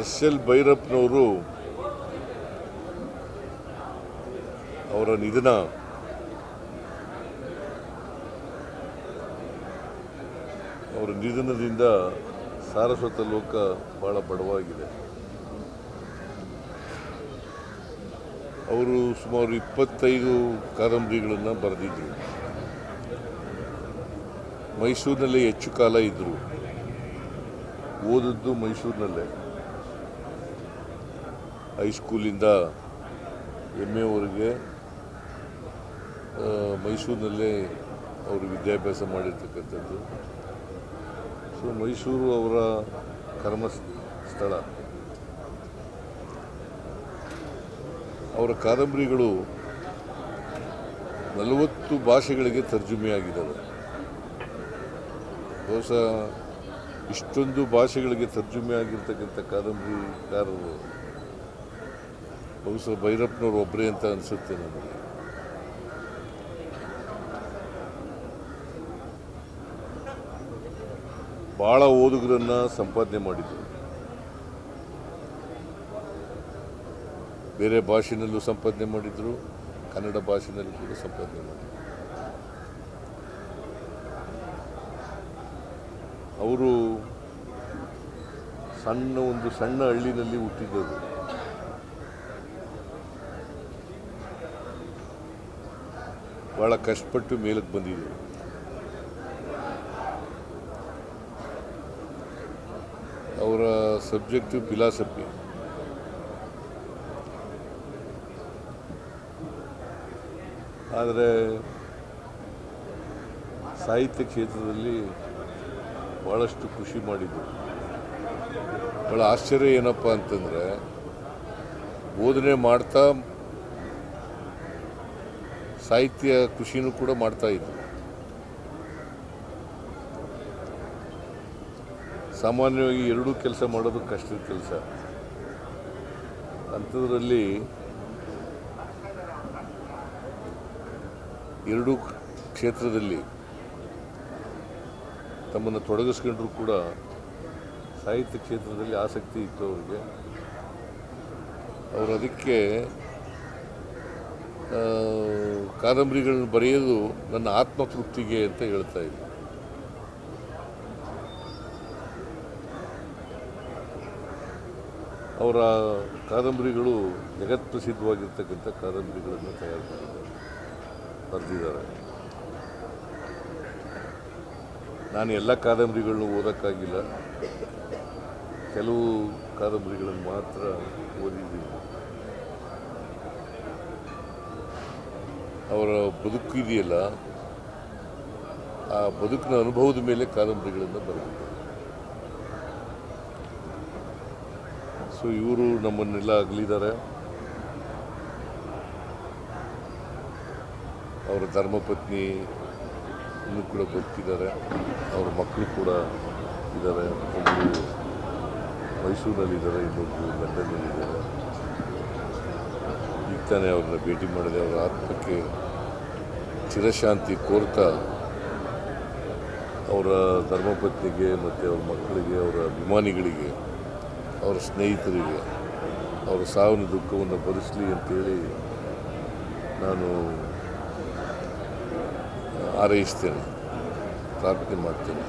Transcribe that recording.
S L ಭೈರಪ್ಪನವರು ಅವರ ನಿಧನ. ಅವರ ನಿಧನದಿಂದ ಸಾರಸ್ವತ ಲೋಕ ಬಹಳ ಬಡವಾಗಿದೆ. ಅವರು ಸುಮಾರು ಇಪ್ಪತ್ತೈದು ಕಾದಂಬರಿಗಳನ್ನು ಬರೆದಿದ್ದರು ಮೈಸೂರಿನಲ್ಲೇ ಹೆಚ್ಚು ಕಾಲ ಇದ್ದರು ಓದಿದ್ದು ಮೈಸೂರಿನಲ್ಲೇ. ಹೈಸ್ಕೂಲಿಂದ ಎಂ ಎವರೆಗೆ ಮೈಸೂರಿನಲ್ಲೇ ಅವರು ವಿದ್ಯಾಭ್ಯಾಸ ಮಾಡಿರ್ತಕ್ಕಂಥದ್ದು. ಸೊ ಮೈಸೂರು ಅವರ ಕರ್ಮ ಸ್ಥಳ ಅವರ ಕಾದಂಬರಿಗಳು ನಲವತ್ತು ಭಾಷೆಗಳಿಗೆ ತರ್ಜುಮೆಯಾಗಿದ್ದಾವೆ. ಬಹುಶಃ ಇಷ್ಟೊಂದು ಭಾಷೆಗಳಿಗೆ ತರ್ಜುಮೆ ಆಗಿರ್ತಕ್ಕಂಥ ಕಾದಂಬರಿಕಾರರು ಬಹುಶಃ ಭೈರಪ್ಪನವರು ಒಬ್ಬರೇ ಅಂತ ಅನಿಸುತ್ತೆ ನನಗೆ ಭಾಳ ಓದುಗರನ್ನು ಸಂಪಾದನೆ ಮಾಡಿದರು. ಬೇರೆ ಭಾಷೆನಲ್ಲೂ ಸಂಪಾದನೆ ಮಾಡಿದರು, ಕನ್ನಡ ಭಾಷೆನಲ್ಲೂ ಕೂಡ ಸಂಪಾದನೆ ಮಾಡಿದರು. ಅವರು ಸಣ್ಣ ಒಂದು ಸಣ್ಣ ಹಳ್ಳಿನಲ್ಲಿ ಹುಟ್ಟಿದ್ದರು ಭಾಳ ಕಷ್ಟಪಟ್ಟು ಮೇಲಕ್ಕೆ ಬಂದಿದ್ದರು ಅವರ ಸಬ್ಜೆಕ್ಟು ಫಿಲಾಸಫಿ. ಆದರೆ ಸಾಹಿತ್ಯ ಕ್ಷೇತ್ರದಲ್ಲಿ ಭಾಳಷ್ಟು ಖುಷಿ ಮಾಡಿದ್ರು ಭಾಳ ಆಶ್ಚರ್ಯ ಏನಪ್ಪ ಅಂತಂದರೆ, ಬೋಧನೆ ಮಾಡ್ತಾ ಸಾಹಿತ್ಯ ಕೃಷಿನೂ ಕೂಡ ಮಾಡ್ತಾ ಇದ್ರು. ಸಾಮಾನ್ಯವಾಗಿ ಎರಡೂ ಕೆಲಸ ಮಾಡೋದು ಕಷ್ಟದ ಕೆಲಸ. ಅಂಥದ್ರಲ್ಲಿ ಎರಡೂ ಕ್ಷೇತ್ರದಲ್ಲಿ ತಮ್ಮನ್ನು ತೊಡಗಿಸ್ಕೊಂಡ್ರೂ ಕೂಡ ಸಾಹಿತ್ಯ ಕ್ಷೇತ್ರದಲ್ಲಿ ಆಸಕ್ತಿ ಇತ್ತು ಅವರಿಗೆ ಅವರು ಅದಕ್ಕೆ ಕಾದಂಬರಿಗಳನ್ನ ಬರೆಯೋದು ನನ್ನ ಆತ್ಮತೃಪ್ತಿಗೆ ಅಂತ ಹೇಳ್ತಾ ಇದ್ದೆ. ಅವರ ಕಾದಂಬರಿಗಳು ಜಗತ್ ಪ್ರಸಿದ್ಧವಾಗಿರ್ತಕ್ಕಂಥ ಕಾದಂಬರಿಗಳನ್ನು ತಯಾರು ಮಾಡಿದ್ದಾರೆ, ಬರೆದಿದ್ದಾರೆ. ನಾನು ಎಲ್ಲ ಕಾದಂಬರಿಗಳನ್ನು ಓದೋಕ್ಕಾಗಿಲ್ಲ. ಕೆಲವು ಕಾದಂಬರಿಗಳನ್ನು ಮಾತ್ರ ಓದಿದ್ದೀನಿ. ಅವರ ಬದುಕು ಇದೆಯಲ್ಲ, ಆ ಬದುಕಿನ ಅನುಭವದ ಮೇಲೆ ಕಾದಂಬರಿಗಳನ್ನು ಬರೆದಿದ್ದಾರೆ. ಸೊ ಇವರು ನಮ್ಮನ್ನೆಲ್ಲ ಅಗಲಿದ್ದಾರೆ. ಅವರ ಧರ್ಮಪತ್ನಿ ಇನ್ನೂ ಕೂಡ ಬದುಕಿದ್ದಾರೆ. ಅವರ ಮಕ್ಕಳು ಕೂಡ ಇದ್ದಾರೆ. ಒಬ್ಬರು ಮೈಸೂರಿನಲ್ಲಿದ್ದಾರೆ ಇನ್ನೊಬ್ಬರು ಲಂಡನ್ನಲ್ಲಿದ್ದಾರೆ. ತಾನೇ ಅವ್ರನ್ನ ಭೇಟಿ ಮಾಡಿದೆ, ಅವರ ಆತ್ಮಕ್ಕೆ ಚಿರಶಾಂತಿ ಕೋರ್ತಾ ಅವರ ಧರ್ಮಪತ್ನಿಗೆ ಮತ್ತು ಅವ್ರ ಮಕ್ಕಳಿಗೆ, ಅವರ ಅಭಿಮಾನಿಗಳಿಗೆ, ಅವರ ಸ್ನೇಹಿತರಿಗೆ, ಅವರ ಸಾವಿನ ದುಃಖವನ್ನು ಭರಿಸಲಿ ಅಂತೇಳಿ ನಾನು ಹಾರೈಸ್ತೇನೆ, ಪ್ರಾರ್ಥನೆ ಮಾಡ್ತೇನೆ.